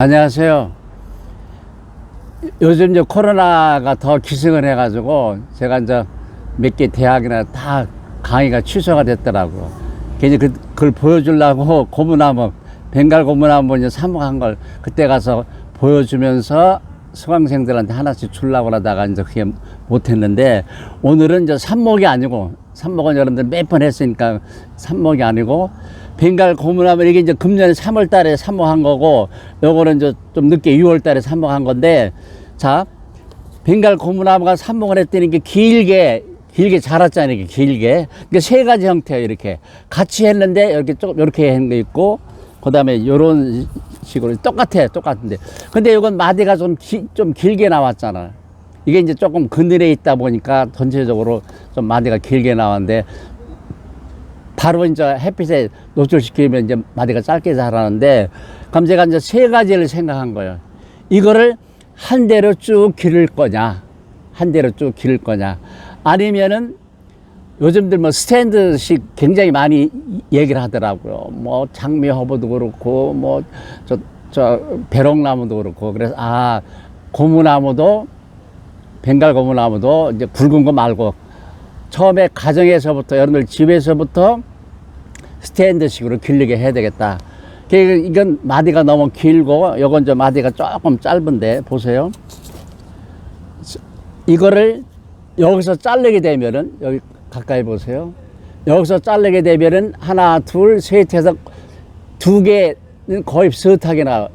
안녕하세요. 요즘 이제 코로나가 더 기승을 해가지고 제가 이제 몇 개 대학이나 다 강의가 취소가 됐더라고요. 괜히 그, 그걸 보여주려고 고무나무, 벵갈 고무나무 이제 사목한 걸 그때 가서 보여주면서 수강생들한테 하나씩 주려고 하다가 이제 그게 못했는데 오늘은 이제 삽목이 아니고 삽목은 여러분들 몇 번 했으니까 삽목이 아니고 벵갈 고무나무 이게 이제 금년에 3월 달에 삽목한 거고 요거는 이제 좀 늦게 6월 달에 삽목한 건데 자 벵갈 고무나무가 삽목을 했더니 이게 길게 길게 자랐잖아요 이게 길게. 이게 세 가지 형태예요 이렇게. 같이 했는데 이렇게 조금 이렇게 한 거 있고 그 다음에 요런 식으로 똑같아 똑같은데. 근데 이건 마디가 좀, 기, 좀 길게 나왔잖아. 이게 이제 조금 그늘에 있다 보니까 전체적으로 좀 마디가 길게 나왔는데 바로 이제 햇빛에 노출시키면 이제 마디가 짧게 자라는데 그럼 제가 이제 세 가지를 생각한 거예요. 이거를 한 대로 쭉 기를 거냐, 한 대로 쭉 기를 거냐, 아니면은 요즘들 뭐 스탠드식 굉장히 많이 얘기를 하더라고요. 뭐 장미 허브도 그렇고 뭐저저 배롱나무도 그렇고 그래서 아 고무나무도 벵갈 고무나무도 이제 굵은 거 말고 처음에 가정에서부터 여러분들 집에서부터 스탠드식으로 길게 해야 되겠다. 그 이건 마디가 너무 길고 요건 좀 마디가 조금 짧은데 보세요. 이거를 여기서 자르게 되면은 여기 가까이 보세요. 여기서 자르게 되면은 하나, 둘, 셋 해서 두 개는 거의 비슷하게 나,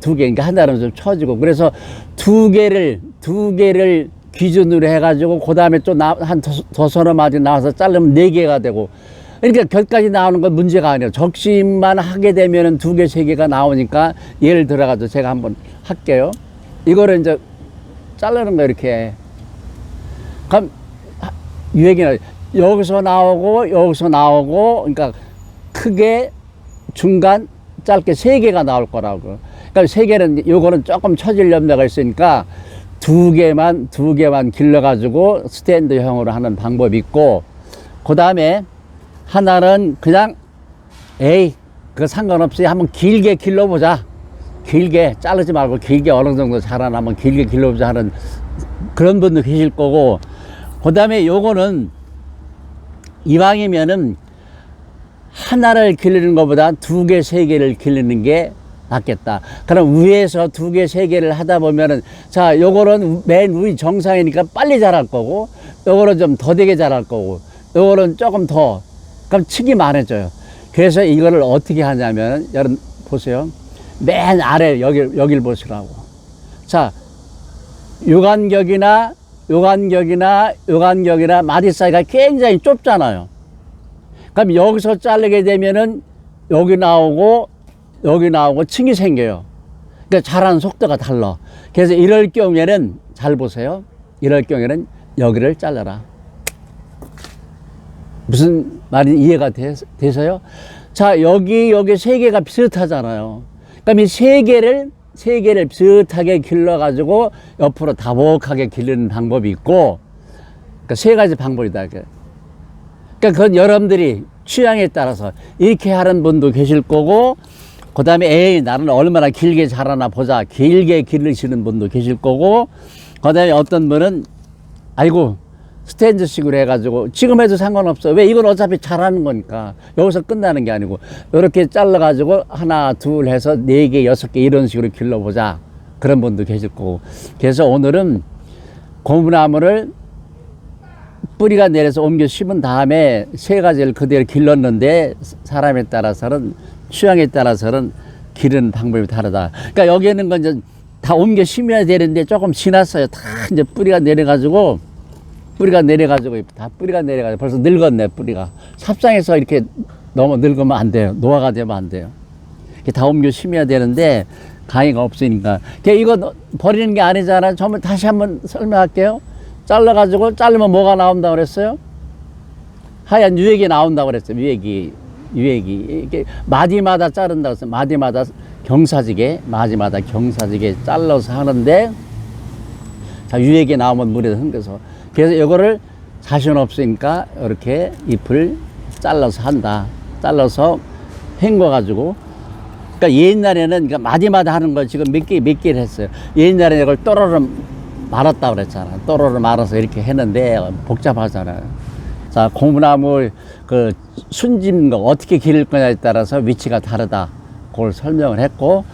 두 개, 그러니까 하나는 좀 처지고. 그래서 두 개를, 두 개를 기준으로 해가지고, 그 다음에 또한 도서너 마디 나와서 자르면 네 개가 되고. 그러니까 결까지 나오는 건 문제가 아니에요. 적심만 하게 되면은 두 개, 세 개가 나오니까 예를 들어가지고 제가 한번 할게요. 이거를 이제 자르는 거 이렇게. 그럼 유행이 나 여기서 나오고 여기서 나오고 그러니까 크게 중간 짧게 세 개가 나올 거라고. 그러니까 세 개는 요거는 조금 처질 염려가 있으니까 두 개만 두 개만 길러 가지고 스탠드형으로 하는 방법이 있고 그다음에 하나는 그냥 에이 그 상관없이 한번 길게 길러보자 길게 자르지 말고 길게 어느 정도 자라나 한번 길게 길러보자 하는 그런 분도 계실 거고 그 다음에 요거는 이왕이면은 하나를 기르는 것보다 두 개, 세 개를 기르는 게 낫겠다. 그럼 위에서 두 개, 세 개를 하다 보면은 자, 요거는 맨 위 정상이니까 빨리 자랄 거고 요거는 좀 더디게 자랄 거고 요거는 조금 더 그럼 층이 많아져요. 그래서 이거를 어떻게 하냐면 여러분 보세요. 맨 아래 여기 여길 보시라고. 자, 요간격이나 요간격이나 요간격이나 마디 사이가 굉장히 좁잖아요. 그럼 여기서 자르게 되면은 여기 나오고 여기 나오고 층이 생겨요. 그러니까 자라는 속도가 달라. 그래서 이럴 경우에는 잘 보세요. 이럴 경우에는 여기를 잘라라. 무슨 말이 이해가 돼, 돼서요? 자, 여기, 여기 세 개가 비슷하잖아요. 그럼 이 세 개를, 세 개를 비슷하게 길러가지고 옆으로 다복하게 기르는 방법이 있고, 그러니까 세 가지 방법이다. 그러니까 그건 여러분들이 취향에 따라서 이렇게 하는 분도 계실 거고, 그 다음에 에이, 나는 얼마나 길게 자라나 보자. 길게 기르시는 분도 계실 거고, 그 다음에 어떤 분은, 아이고, 스탠드식으로 해가지고 지금 해도 상관없어. 왜 이건 어차피 잘하는 거니까 여기서 끝나는 게 아니고 이렇게 잘라가지고 하나 둘 해서 네 개 여섯 개 이런 식으로 길러보자 그런 분도 계실 거고 그래서 오늘은 고무나무를 뿌리가 내려서 옮겨 심은 다음에 세 가지를 그대로 길렀는데 사람에 따라서는 취향에 따라서는 기르는 방법이 다르다. 그러니까 여기에는 건 이제 다 옮겨 심어야 되는데 조금 지났어요. 다 이제 뿌리가 내려가지고 뿌리가 내려가지고 다 뿌리가 내려가지고 벌써 늙었네 뿌리가. 삽상에서 이렇게 너무 늙으면 안 돼요. 노화가 되면 안 돼요. 이렇게 다 옮겨 심어야 되는데 강의가 없으니까. 이거 버리는 게 아니잖아요. 처음에 다시 한번 설명할게요. 잘라가지고 자르면 뭐가 나온다고 그랬어요? 하얀 유액이 나온다고 그랬어요. 유액이 유액이. 이렇게 마디마다 자른다고 했어요. 마디마다 경사지게 마디마다 경사지게 잘라서 하는데 자 유액이 나오면 물에 헹궈서 그래서 이거를 자신 없으니까 이렇게 잎을 잘라서 한다. 잘라서 헹궈 가지고 그러니까 옛날에는 그러니까 마디마디 하는 걸 지금 몇 개, 몇 개를 했어요. 옛날에 이걸 또로로 말았다고 그랬잖아. 또로로 말아서 이렇게 했는데 복잡하잖아요. 자, 고무나무 그 순짐 거 어떻게 기를 거냐에 따라서 위치가 다르다. 그걸 설명을 했고,